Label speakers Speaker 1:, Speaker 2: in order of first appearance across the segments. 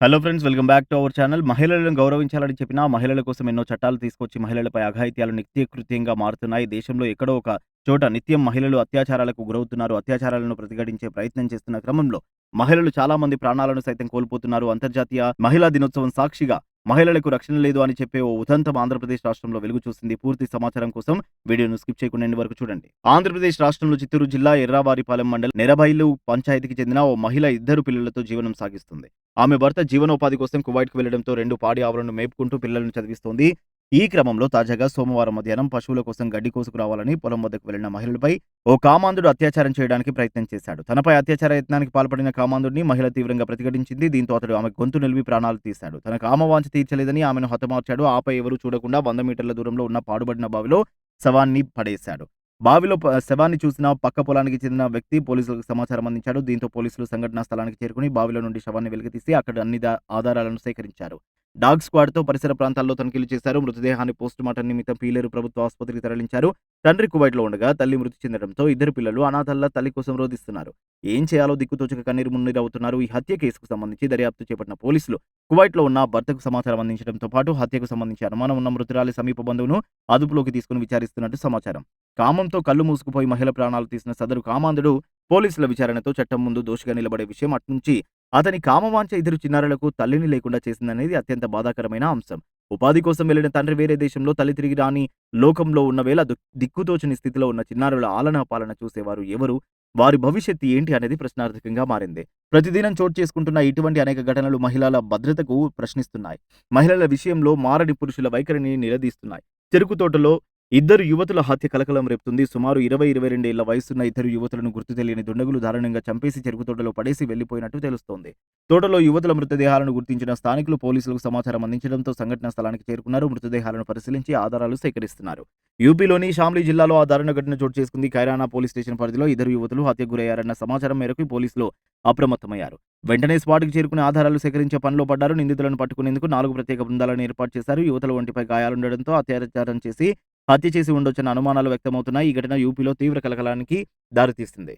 Speaker 1: Hello friends welcome back to our channel మహిళలను గౌరవించాలని చెప్పినా మహిళల కోసం ఎన్నో చట్టాలు తీసుకొచ్చి మహిళలపై అఘాయిత్యాలు నిత్యకృత్యంగా మారుతున్నాయి. దేశంలో ఎక్కడో ఒక చోట నిత్యం మహిళలు అత్యాచారాలకు గురవుతున్నారు. అత్యాచారాలను ప్రతిఘటించే ప్రయత్నం చేస్తున్న క్రమంలో మహిళలు చాలా మంది ప్రాణాలను సైతం కోల్పోతున్నారు. అంతర్జాతీయ మహిళా దినోత్సవం సాక్షిగా మహిళలకు రక్షణ లేదు అని చెప్పే ఓ ఉదంతం ఆంధ్రప్రదేశ్ రాష్ట్రంలో వెలుగు చూసింది పూర్తి సమాచారం కోసం వీడియోను స్కిప్ చేయకుండా వరకు చూడండి. ఆంధ్రప్రదేశ్ రాష్ట్రంలో చిత్తూరు జిల్లా ఎర్రావారిపాలెం మండలం నెరబైలు పంచాయతీకి చెందిన ఓ మహిళ ఇద్దరు పిల్లలతో జీవనం సాగిస్తుంది. ఆమె భర్త జీవనోపాధి కోసం కువైట్కు వెళ్ళడంతో రెండు పాడి ఆవులను మేపుకుంటూ పిల్లలను చదివిస్తోంది. ఈ క్రమంలో తాజాగా సోమవారం మధ్యాహ్నం పశువుల కోసం గడ్డి కోసుకురావాలని పొలం వద్దకు వెళ్ళిన మహిళలపై ఓ కామాంధుడు అత్యాచారం చేయడానికి ప్రయత్నం చేశాడు. తనపై అత్యాచార యత్నానికి పాల్పడిన కామాంధుడిని మహిళ తీవ్రంగా ప్రతిఘటించింది. దీంతో అతడు ఆమె గొంతు నిలిపి ప్రాణాలు తీశాడు. తన కామవాంఛ తీర్చలేదని ఆమెను హతమార్చాడు. ఆపై ఎవరూ చూడకుండా వంద మీటర్ల దూరంలో ఉన్న పాడుబడిన బావిలో శవాన్ని పడేశాడు. బావిలో శవాన్ని చూసిన పక్క పొలానికి చెందిన వ్యక్తి పోలీసులకు సమాచారం అందించాడు. దీంతో పోలీసులు సంఘటనా స్థలానికి చేరుకుని బావిలో నుండి శవాన్ని వెలికితీసి అక్కడ అన్ని ఆధారాలను సేకరించారు. డాగ్ స్క్వాడ్తో పరిసర ప్రాంతాల్లో తనిఖీలు చేశారు. మృతదేహాన్ని పోస్టుమార్టం నిమిత్తం పీలేరు ప్రభుత్వ ఆసుపత్రికి తరలించారు. తండ్రి కువైట్లో ఉండగా తల్లి మృతి చెందడంతో ఇద్దరు పిల్లలు అనాథల్లా తల్లి కోసం రోధిస్తున్నారు. ఏం చేయాలో దిక్కుతోచక కన్నీరు మున్నీరు అవుతున్నారు ఈ హత్య కేసుకు సంబంధించి దర్యాప్తు చేపట్టిన పోలీసులు కువైట్లో ఉన్న భర్తకు సమాచారం అందించడంతో పాటు హత్యకు సంబంధించి అనుమానం ఉన్న మృతురాలి సమీప బంధువును అదుపులోకి తీసుకుని విచారిస్తున్నట్టు సమాచారం. కామంతో కళ్ళు మూసుకుపోయి మహిళ ప్రాణాలు తీసిన సదరు కామాంధుడు పోలీసుల విచారణతో చట్టం ముందు దోషిగా నిలబడే విషయం అట్నుంచి అతని కామవాంఛ ఇద్దరు చిన్నారులకు తల్లిని లేకుండా చేసిందనేది అత్యంత బాధాకరమైన అంశం. ఉపాధి కోసం వెళ్ళిన తండ్రి వేరే దేశంలో తల్లి తిరిగి రాని లోకంలో ఉన్న వేళ దిక్కుతోచని స్థితిలో ఉన్న చిన్నారుల ఆలనా పాలన చూసేవారు ఎవరు? వారి భవిష్యత్తు ఏంటి అనేది ప్రశ్నార్థకంగా మారింది. ప్రతిదినం చోటు చేసుకుంటున్న ఇటువంటి అనేక ఘటనలు మహిళల భద్రతకు ప్రశ్నిస్తున్నాయి. మహిళల విషయంలో మారని పురుషుల వైఖరిని నిలదీస్తున్నాయి. చెరుకు తోటలో ఇద్దరు యువతుల హత్య కలకలం రేపుతుంది. సుమారు ఇరవై ఇరవై రెండేళ్ళ వయసున్న ఇద్దరు యువతులను గుర్తు తెలియని దుండగులు దారుణంగా చంపేసి చెరుకు తోటలో పడేసి వెళ్ళిపోయినట్టు తెలుస్తోంది. తోటలో యువతుల మృతదేహాలను గుర్తించిన స్థానికులు పోలీసులకు సమాచారం అందించడంతో సంఘటనా స్థలానికి చేరుకున్నారు. మృతదేహాలను పరిశీలించి ఆధారాలు సేకరిస్తున్నారు. యూపీలోని షామ్లీ జిల్లాలో ఆ దారుణ ఘటన చోటు చేసుకుంది. ఖైరానా పోలీస్ స్టేషన్ పరిధిలో ఇద్దరు యువతులు హత్యకు గురయ్యారన్న సమాచారం మేరకు పోలీసులు అప్రమత్తమయ్యారు. వెంటనే స్పాట్కి చేరుకుని ఆధారాలు సేకరించే పనిలో పడ్డారు. నిందితులను పట్టుకునేందుకు నాలుగు ప్రత్యేక బృందాలను ఏర్పాటు చేశారు. యువతల ఒంటిపై గాయాలుండడంతో అత్యాచారం చేసి హత్య చేసి ఉండొచ్చన్న అనుమానాలు వ్యక్తమవుతున్నాయి. ఈ ఘటన యూపీలో తీవ్ర కలకలానికి దారితీస్తుంది.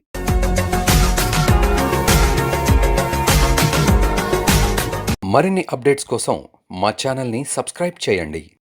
Speaker 2: మరిన్ని అప్డేట్స్ కోసం మా ఛానల్ని సబ్స్క్రైబ్ చేయండి.